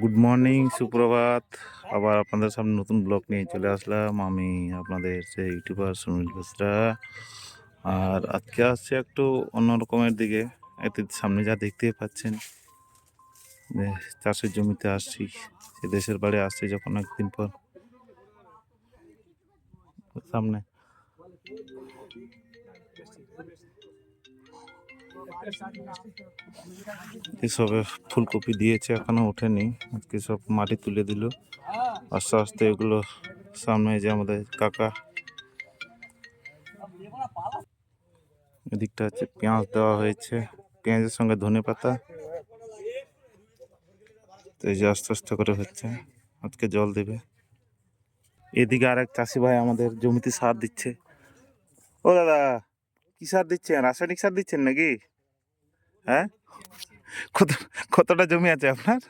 Good morning সুপ্রভাত। আবার আপনাদের সামনে নতুন ব্লগ নিয়ে চলে আসলাম। আমি আপনাদের সেই ইউটিউবার সুনীল বেসরা আর আজকে আসছে একটু অন্য রকমের দিকে। এতে সামনে যা দেখতে পাচ্ছেন চাষের জমিতে আসছি, সে দেশের বাড়ি আসছি যখন একদিন পর। সামনে। এসবে ফুলকপি দিয়েছে এখনও ওঠেনি। আজকে সব মাটি তুলে দিল। আস্তে আস্তে এগুলো সামনে যে আমাদের কাকা। এদিকটা হচ্ছে পেঁয়াজ দেওয়া হয়েছে। পেঁয়াজের সঙ্গে ধনে পাতা। তো এই যে আস্তে আস্তে করে হচ্ছে। আজকে জল দেবে। এদিকে আর এক চাষি ভাই আমাদের জমিতে সার দিচ্ছে। ও দাদা, কি সার দিচ্ছেন? রাসায়নিক সার দিচ্ছেন নাকি? হ্যাঁ? কত কতটা জমি আছে আপনার?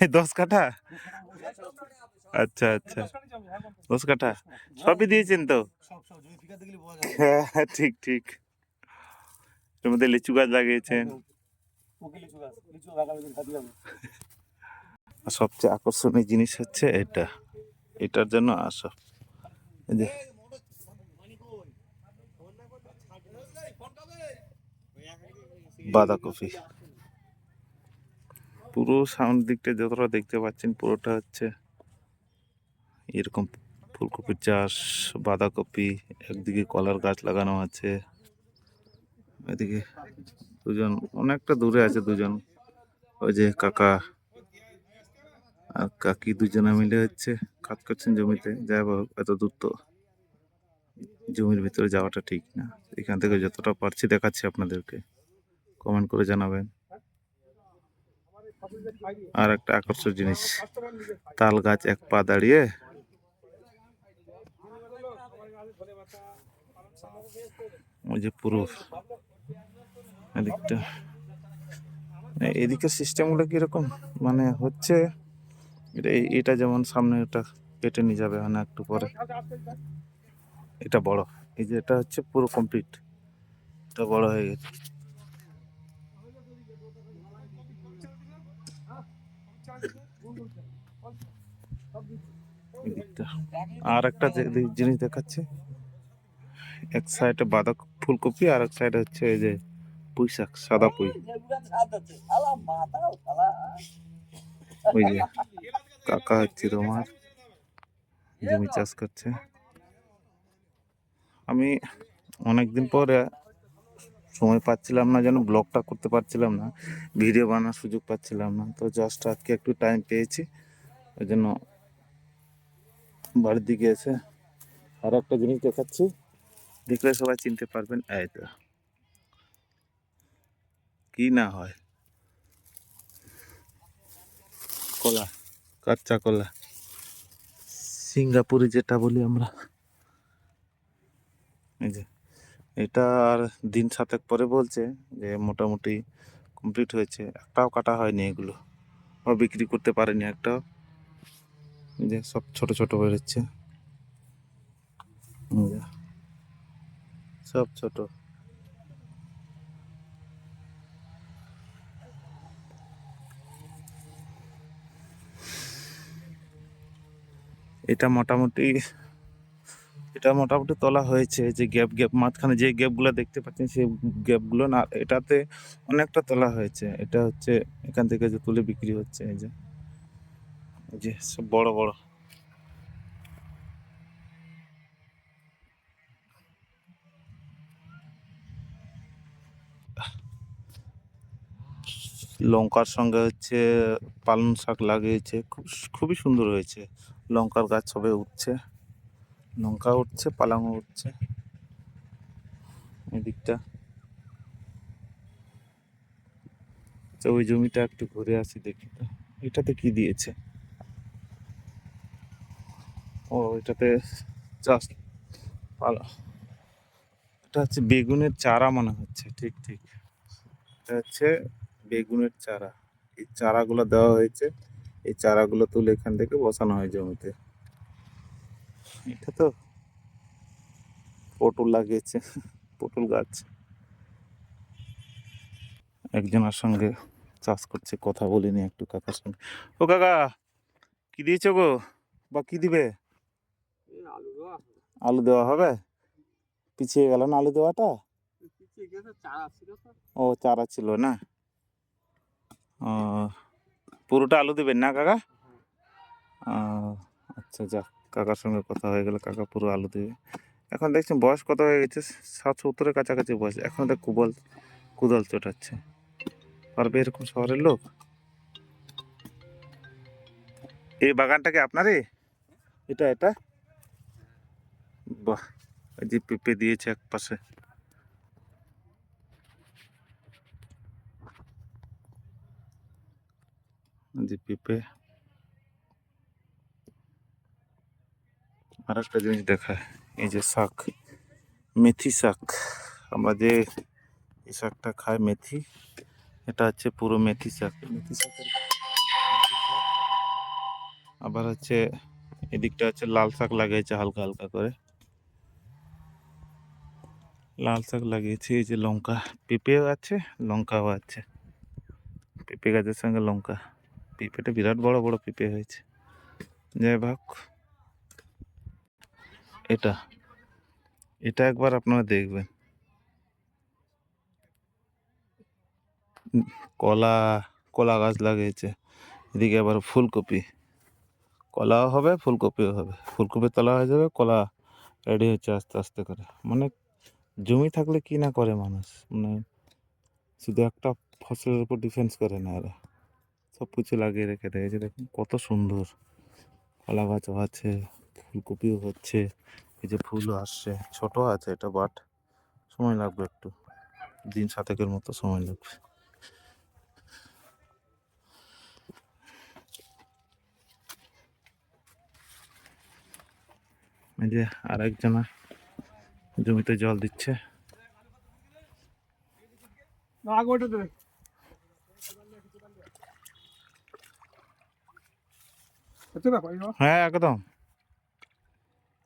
এই দশ কাঠা। আচ্ছা আচ্ছা। দশ কাঠা? সবই দিয়েছেন তো? হ্যাঁ ঠিক ঠিক। এর মধ্যে লিচু গাছ লাগিয়েছেন। সবচেয়ে আকর্ষণীয় জিনিস হচ্ছে এটা। এটার জন্য আসো। এই যে বাঁধাকপি। পুরো সামনের দিকটা যতটা দেখতে পাচ্ছেন, পুরোটা হচ্ছে এরকম ফুলকপির চাষ, বাঁধাকপি, একদিকে কলার গাছ লাগানো আছে, এদিকে দুজন, অনেকটা দূরে আছে দুজন। ওই যে কাকা আর কাকি দুজনে মিলে হচ্ছে কাজ করছেন জমিতে, যাই হোক, এত দূর তো জমির ভিতরে যাওয়াটা ঠিক না। এখান থেকে যতটা পারছি দেখাচ্ছি আপনাদেরকে। কমেন্ট করে জানাবেন। আর একটা আকর্ষক জিনিস, তাল গাছ এক পা দাঁড়িয়ে। ওই যে পুরো এদিকটা। এদিকের সিস্টেমগুলো কীরকম? মানে হচ্ছে, এটা এটা যেমন সামনে এটা কেটে নিয়ে যাবে মানে একটু পরে। এটা বড়। এই যে এটা হচ্ছে পুরো কমপ্লিট এটা বড় হয়ে গেছে। আর একটা জিনিস দেখাচ্ছে। এক সাইডে বাঁধা ফুলকপি, আর এক সাইডে হচ্ছে এই যে পুঁই শাক সাদা পুঁই। ওই যে কাকা হচ্ছে তোমার জমি চাষ করছে। আমি অনেকদিন পরে সময় পাচ্ছিলাম না, যেন ব্লগটা করতে পারছিলাম না ভিডিও বানানোর সুযোগ পাচ্ছিলাম না। তো জাস্ট আজকে একটু টাইম পেয়েছি, ওই জন্য বাড়ির দিকে এসে আর একটা জিনিস দেখাচ্ছি। দেখলে সবাই চিনতে পারবেন, এই তো। কি না হয়? কলা, কাঁচা কলা। সিঙ্গাপুরি যেটা বলি আমরা। এই যে। এটা আর দিন সাতেক পরে বলছে যে মোটামুটি কমপ্লিট হয়েছে। একটাও কাটা হয়নি এগুলো। বা বিক্রি করতে পারেনি একটাও। যে সব ছোট ছোট বেরোচ্ছে সব ছোট। এটা মোটামুটি এটা মোটামুটি তোলা হয়েছে, যে গ্যাপ গ্যাপ মাঝখানে যে গ্যাপগুলো দেখতে পাচ্ছেন, সেই গ্যাপগুলো না, এটাতে অনেকটা তোলা হয়েছে। এটা হচ্ছে এখান থেকে যে তুলে বিক্রি হচ্ছে, এই যে। যে, সব বড় বড়। লঙ্কার সঙ্গে হচ্ছে পালং শাক লাগিয়েছে, খুব, খুবই সুন্দর হয়েছে। লঙ্কার গাছ সবে উঠছে। লঙ্কা উঠছে পালাংও উঠছে এদিকটা। আচ্ছা ওই জমিটা একটু ঘুরে আসি, দেখি তো। এটাতে কি দিয়েছে? ও, এটাতে চাষ, পালা। এটা হচ্ছে বেগুনের চারা মনে হচ্ছে, ঠিক ঠিক। এটা হচ্ছে বেগুনের চারা। এই চারাগুলো দেওয়া হয়েছে। এই চারাগুলো তুলে এখান থেকে বসানো হয় জমিতে। এটা তো পটল লাগিয়েছে, পটল গাছ। একজনের সঙ্গে চাষ করছে, কথা বলিনি একটু কাকার সঙ্গে। ও কাকা, কি দিয়েছ গো? বা কি দিবে? আলু দেওয়া হবে। পিছিয়ে গেল না আলু দেওয়াটা? ও, চারা ছিল না। পুরোটা আলু দেবেন না কাকা? আচ্ছা যাক। কাকার সঙ্গে কথা হয়ে গেলে, কাকা পুরো আলু দেবে এখন দেখছেন বয়স কত হয়ে গেছে? সাত সত্তরের কাছাকাছি বয়স। এখন দেখ কুবল, কুদল চটাচ্ছে। পারবে এরকম শহরের লোক? এই বাগানটা কি আপনারই? এটা এটা? বাহ যে পেঁপে দিয়েছে এক পাশে। যে পেঁপে। আর একটা জিনিস দেখায় এই যে শাক, মেথি শাক। আমরা যে এই শাকটা খাই, মেথি, এটা হচ্ছে পুরো মেথি শাক। মেথি শাকের শাক। আবার হচ্ছে এদিকটা হচ্ছে লাল শাক লাগিয়েছে, হালকা হালকা করে। লাল শাক লাগিয়েছি, এই যে লঙ্কা, পেঁপেও আছে, লঙ্কাও আছে। পেঁপে গাছের সঙ্গে লঙ্কা, পেঁপেটা বিরাট বড় বড় পেঁপে হয়েছে। যাই হোক এটা। এটা একবার আপনারা দেখবেন। কলা কলা গাছ লাগিয়েছে। এদিকে আবার ফুলকপি। কলাও হবে, ফুলকপিও হবে। ফুলকপি তলা হয়ে যাবে, কলা রেডি হচ্ছে আস্তে আস্তে করে। মানে জমি থাকলে কি না করে মানুষ? মানে শুধু একটা ফসলের উপর ডিফেন্স করে না এরা সব কিছু লাগিয়ে রেখে দেয়। দেখুন, কত সুন্দর কলা গাছও আছে। ফুলকপিও হচ্ছে এই যে ফুলও আসছে। ছোট আছে এটা বাট সময় লাগবে একটু। দিন সাতেকের মতো সময় লাগবে। এই যে আরেকজনা জমিতে জল দিচ্ছে? হ্যাঁ একদম।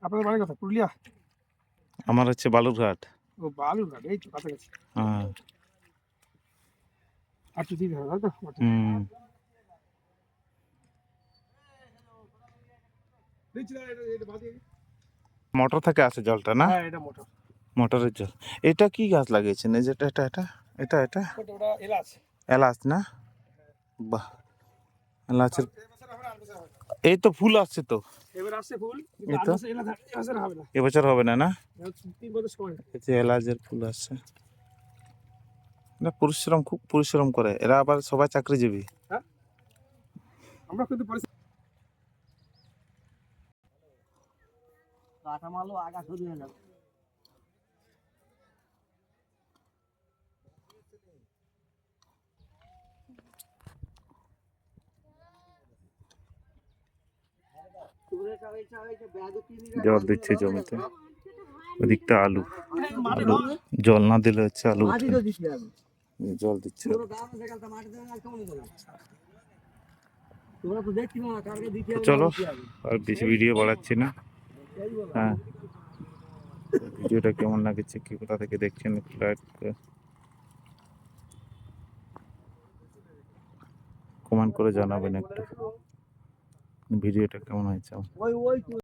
আপনাদের বাড়ি কথা পুরুলিয়া? আমার হচ্ছে বালুরঘাট। ও বালুরঘাট এই তো কাছাকাছি। হ্যাঁ। আর দিতে হবে তো? হুম। বাদ দিয়ে। মোটর থেকে আসে জলটা না? হ্যাঁ এটা মোটর। মোটরের জল। এটা কি গাছ লাগিয়েছেন? এই যেটা এটা এটা এটা এটা এলাচ। এলাচ না? বাহ। এলাচের এবছর হবে না, আর বছর হবে। এই তো ফুল আসছে তো। এবার আসছে ফুল এবছর হবে না। এবছর হবে না না? তিন বছর সময় এই যে এলাচের ফুল আসছে। না পরিশ্রম খুব পরিশ্রম করে। এরা আবার সবাই চাকরিজীবী। আমরা কিন্তু পরিস্থিতি আগা শুরু হয়ে যাবে জল দিচ্ছে জমিতে। ওদিকটা আলু। আলু জল না দিলে হচ্ছে আলু জল দিচ্ছে। চলো, আর বেশি ভিডিও বাড়াচ্ছি না। হ্যাঁ। ভিডিওটা কেমন লাগছে, কি কোথা থেকে দেখছেন একটু লাইক কমেন্ট করে জানাবেন একটু। ভিডিওটা কেমন হয়েছে?